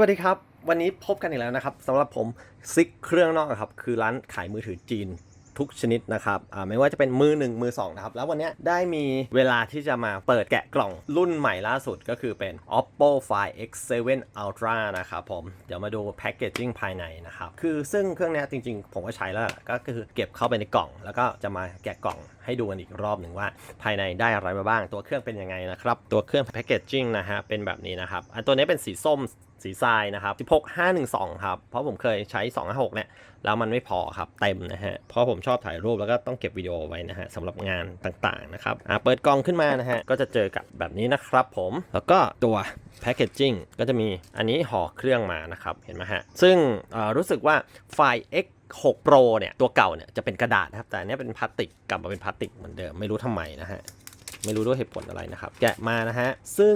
วัสดีครับ วันนี้พบกันอีกแล้วนะครับสำหรับผมซิกเครื่องนอกครับคือร้านขายมือถือจีนทุกชนิดนะครับไม่ว่าจะเป็นมือหนึ่งมือสองนะครับ แล้ววันนี้ได้มีเวลาที่จะมาเปิดแกะกล่องรุ่นใหม่ล่าสุดก็คือเป็น oppo find x7 ultra นะครับผม เดี๋ยวมาดูแพ c เกจจิ้งภายในนะครับ คือซึ่งเครื่องนี้จริงๆ ผมก็ใช้แล้ว ก็คือเก็บเข้าไปในกล่อง แล้วก็จะมาแกะกล่องให้ดูกันอีกรอบหนึ่งว่า ภายในได้อะไรมาบ้าง ตัวเครื่องเป็นยังไงนะครับ ตัวเครื่องแพ c เกจจิ้งนะฮะเป็นแบบนี้นะครับอันตัวนี้เป็นสีส้ม สีทรายนะครับ 16512 ครับ เพราะผมเคยใช้ 256 เนี่ย แล้วมันไม่พอครับ เต็มนะฮะ เพราะผมชอบถ่ายรูปแล้วก็ต้องเก็บวิดีโอไว้นะฮะสำหรับงานต่างๆนะครับ อ่าเปิดกล่องขึ้นมานะฮะ ก็จะเจอกับแบบนี้นะครับผม แล้วก็ตัวแพ c เกจจิ้งก็จะมีอันนี้ห่อเครื่องมานะครับ เห็นไหมฮะ ซึ่งรู้สึกว่าไฟล์ X 6 Pro เนี่ย ตัวเก่าเนี่ยจะเป็นกระดาษนะครับ แต่อันนี้เป็นพลาสติกกลับมาเป็นพลาสติกเหมือนเดิมไม่รู้ทำไมนะฮะ ไม่รู้ด้วยเหตุผลอะไรนะครับ แกะมานะฮะ ซึ่ง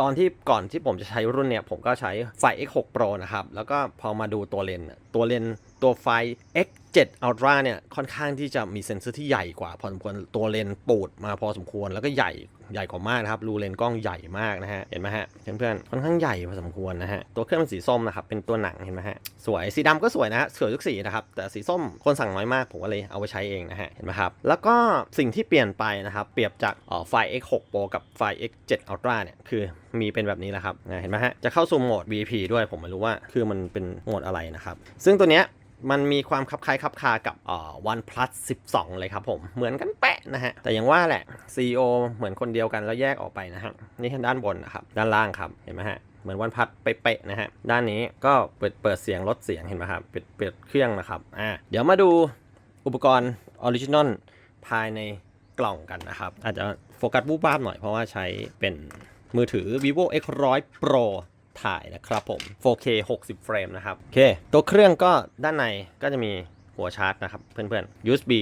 ตอนที่ก่อนที่ผมจะใช้รุ่นเนี่ย ผมก็ใช้ไฟ X6 Pro นะครับ แล้วก็พอมาดูตัวเลนตัวเลน ตัวไฟ X7 Ultra เนี่ยค่อนข้างที่จะมีเซนเซอร์ที่ใหญ่กว่าพอสมควรตัวเลนส์ปูดมาพอสมควรแล้วก็ใหญ่ใหญ่กว่ามากนะครับรูเลนส์กล้องใหญ่มากนะฮะเห็นไหมฮะเพื่อนๆค่อนข้างใหญ่พอสมควรนะฮะตัวเครื่องเป็นสีส้มนะครับเป็นตัวหนังเห็นไหมฮะสวยสีดำก็สวยนะฮะสวยทุกสีนะครับแต่สีส้มคนสั่งน้อยมากผมก็เลยเอาไปใช้เองนะฮะเห็นไหมครับแล้วก็สิ่งที่เปลี่ยนไปนะครับเปรียบจากออไฟ X6 Pro กับไฟ X7 Ultra เนี่ยคือ มีเป็นแบบนี้แหละครับเห็นไหมฮะจะเข้าสู่โหมด VP ด้วยผมไม่รู้ว่าคือมันเป็นโหมดอะไรนะครับซึ่งตัวเนี้ยมันมีความคลับคล้ายคลับคากับเอ่อ OnePlus 12 เลยครับผม เหมือนกันแปะนะฮะ แต่อย่างว่าแหละ CEO เหมือนคนเดียวกันแล้วแยกออกไปนะฮะ นี่ด้านบนนะครับ ด้านล่างครับ เห็นไหมฮะ เหมือนวันพัดเป๊ะๆนะฮะ ด้านนี้ก็เปิดเปิดเสียงลดเสียงเห็นไหมครับ เปิดเปิดเครื่องนะครับ อ่า เดี๋ยวมาดูอุปกรณ์ออริจินอลภายในกล่องกันนะครับ อาจจะโฟกัสบูบ้าบหน่อยเพราะว่าใช้เป็น มือถือ vivo x 1 0 0 pro ถ่ายนะครับผม 4K 60 เฟรมนะครับ โอเค ตัวเครื่องก็ด้านในก็จะมีหัวชาร์จนะครับ เพื่อนๆ USB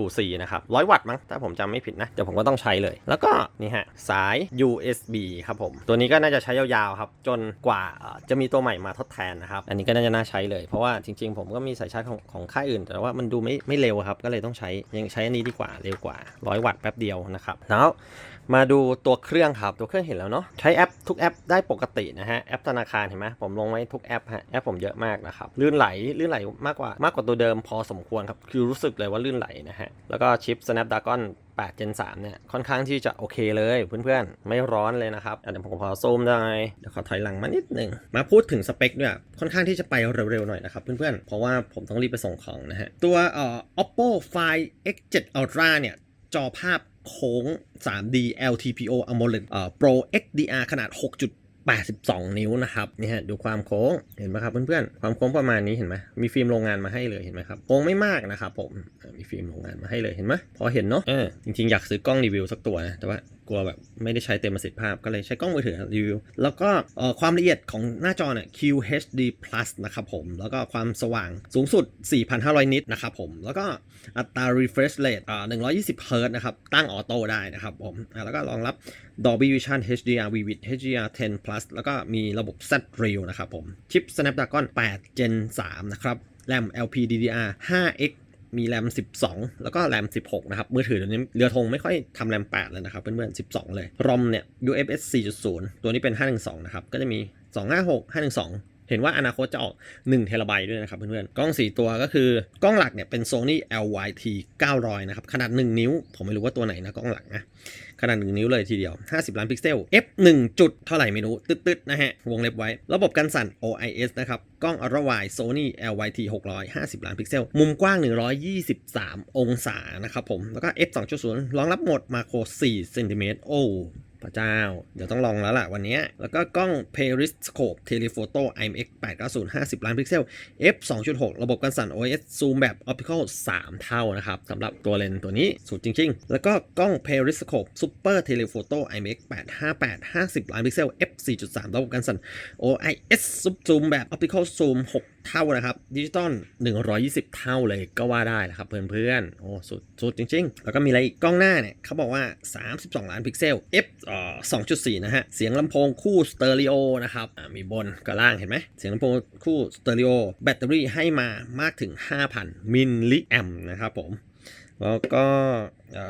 to C นะครับ100วัตต์มั้งถ้าผมจำไม่ผิดนะเดี๋ยวผมก็ต้องใช้เลย แล้วก็นี่ฮะสาย USB ครับผม ตัวนี้ก็น่าจะใช้ยาวๆครับ จนกว่าจะมีตัวใหม่มาทดแทนนะครับ อันนี้ก็น่าจะน่าใช้เลย เพราะว่าจริงๆ ผมก็มีสายชาร์จของของค่ายอื่น แต่ว่ามันดูไม่ไม่เร็วครับ ก็เลยต้องใช้ยังใช้อันนี้ดีกว่าเร็วกว่า100วัตต์แป๊บเดียวนะครับแล้วมาดูตัวเครื่องครับ ตัวเครื่องเห็นแล้วเนาะใช้แอปทุกแอปได้ปกตินะฮะแอปธนาคารเห็นไหมผมลงไว้ทุกแอปฮะแอปผมเยอะมากนะครับลื่นไหลลื่นไหลมากกว่ามากกว่าตัวเดิมพอสมควรครับคือรู้สึกเลยว่าลื่นไหลนะฮะแล้วก็ชิป Snapdragon 8 Gen 3 เนี่ย ค่อนข้างที่จะโอเคเลยเพื่อนๆ ไม่ร้อนเลยนะครับอะเดี๋ยวผมขอซูมได้ เดี๋ยวขอถอยหลังมานิดหนึ่ง มาพูดถึงสเปคด้วยค่อนข้างที่จะไปเร็วๆหน่อยนะครับเพื่อนๆ เพราะว่าผมต้องรีบไปส่งของนะฮะ ตัวเอ่อ oppo find x7 ultra เนี่ย จอภาพโค้ง 3D LTPO AMOLED เอ่อ Pro XDR ขนาด 82 นิ้วนะครับนี่ฮะดูความโค้งเห็นไหมครับเพื่อนๆความโค้งประมาณนี้เห็นไหมมีฟิล์มโรงงานมาให้เลยเห็นไหมครับโค้งไม่มากนะครับผมมีฟิล์มโรงงานมาให้เลยเห็นไหมพอเห็นเนาะเออจริงๆอยากซื้อกล้องรีวิวสักตัวนะแต่ว่า กลัวแบบไม่ได้ใช้เต็มประสิทธิภาพก็เลยใช้กล้องมือถือรีวิว แล้วก็ความละเอียดของหน้าจอเนี่ย QHD plus นะครับผม แล้วก็ความสว่างสูงสุด 4,500 นิตนะครับผม แล้วก็อัตรา refresh rate อ่า120 Hz นะครับ ตั้งออโต้ได้นะครับผม แล้วก็รองรับ Dolby Vision HDR Vivid HDR 10 plus แล้วก็มีระบบ Z Real นะครับผม ชิป Snapdragon 8 Gen 3 นะครับ แรม LPDDR 5X มีแรม 12 แล้วก็แรม 16 นะครับ มือถือเดี๋ยวนี้เรือธงไม่ค่อยทำแรม 8 แล้วนะครับเพื่อนๆ12 เลยรอมเนี่ย UFS 4.0 ตัวนี้เป็น 512 นะครับ ก็จะมี 256 512 เห็นว่าอนาคตจะออก1เทราไบต์ด้วยนะครับเพื่อนๆ กล้อง 4 ตัวก็คือกล้องหลักเนี่ยเป็น Sony LYT 900 นะครับ ขนาด 1 นิ้ว ผมไม่รู้ว่าตัวไหนนะกล้องหลักนะ ขนาด 1 นิ้วเลยทีเดียว 50 ล้านพิกเซล f 1จุดเท่าไหร่ไม่รู้ ตึ๊ดๆนะฮะ วงเล็บไว้ ระบบกันสั่น OIS นะครับ กล้อง Ultra Wide Sony LYT 650 ล้านพิกเซล มุมกว้าง 123 องศานะครับผม แล้วก็ f 2.0รองรับโหมดมาโคร4เซนติเมตรโอ้ พระเจ้า เดี๋ยวต้องลองแล้วล่ะวันนี้ แล้วก็กล้อง Periscope Telephoto IMX 890 50 ล้านพิกเซล f 2.6 ระบบกันสั่น OIS ซูมแบบ Optical 3 เท่านะครับสำหรับตัวเลนส์ตัวนี้สุดจริง ๆ แล้วก็กล้อง Periscope Super Telephoto IMX 858 50 ล้านพิกเซล f 4.3 ระบบกันสั่น OIS ซูมแบบ Optical Zoom 6เท่านะครับดิจิตอล120 เท่าเลยก็ว่าได้นะครับเพื่อนๆโอ้สุดสุดจริง ๆ แล้วก็มีอะไรอีกกล้องหน้าเนี่ยเขาบอกว่า 32 ล้านพิกเซล f เอ่อ2.4 นะฮะ เสียงลำโพงคู่สเตอริโอนะครับมีบนกับล่างเห็นไหม เสียงลำโพงคู่สเตอริโอแบตเตอรี่ให้มามากถึง 5,000 มิลลิแอมนะครับผม แล้วก็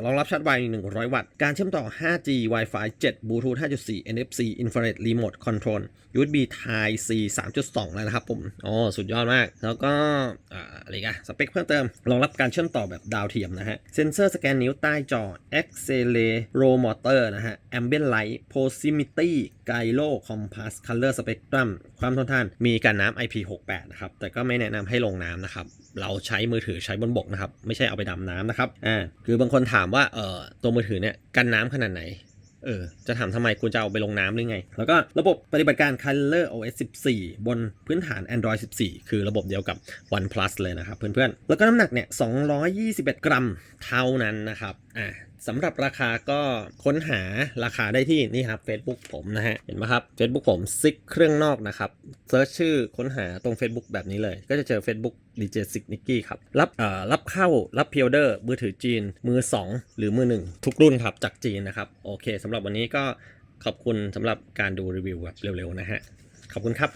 รองรับชาร์จไว 100 วัตต์ การเชื่อมต่อ 5G Wi-Fi 7 Bluetooth 5.4 NFC Infrared Remote Control USB Type C 3.2 แล้วนะครับผมอ๋อสุดยอดมาก แล้วก็ออะไรกันสเปคเพิ่มเติม รองรับการเชื่อมต่อแบบดาวเทียมนะฮะ เซ็นเซอร์สแกนนิ้วใต้จอ Accelerometer นะฮะ Ambient Light Proximity Gyro Compass Color Spectrum ความทนทาน มีการน้ำ IP68 นะครับ แต่ก็ไม่แนะนำให้ลงน้ำนะครับ เราใช้มือถือใช้บนบกนะครับ ไม่ใช่เอาไปดำน้ำนะครับ อ่า คือบางคนถามว่าเอ่อตัวมือถือเนี่ยกันน้ำขนาดไหนเออจะถามทำไมคุณจะเอาไปลงน้ำหรือไง แล้วก็ระบบปฏิบัติการ Color OS 14 บนพื้นฐาน Android 14 คือระบบเดียวกับ OnePlus เลยนะครับเพื่อนๆ แล้วก็น้ำหนักเนี่ย 221 กรัมเท่านั้นนะครับ อ่า สำหรับราคาก็ค้นหาราคาได้ที่นี่ครับ Facebook ผมนะฮะ เห็นไหมครับ Facebook ผมซิกเครื่องนอกนะครับเซิร์ชชื่อค้นหาตรง Facebook แบบนี้เลย ก็จะเจอ Facebook d j s i g n i c k y ครับ รับเอ่อรับเข้ารับพิออเดอร์มือถือจีน มือ 2 หรือมือ 1 ทุกรุ่นครับจากจีนนะครับ โอเคสำหรับวันนี้ก็ขอบคุณสำหรับการดูรีวิวแบบเร็วๆนะฮะ ขอบคุณครับ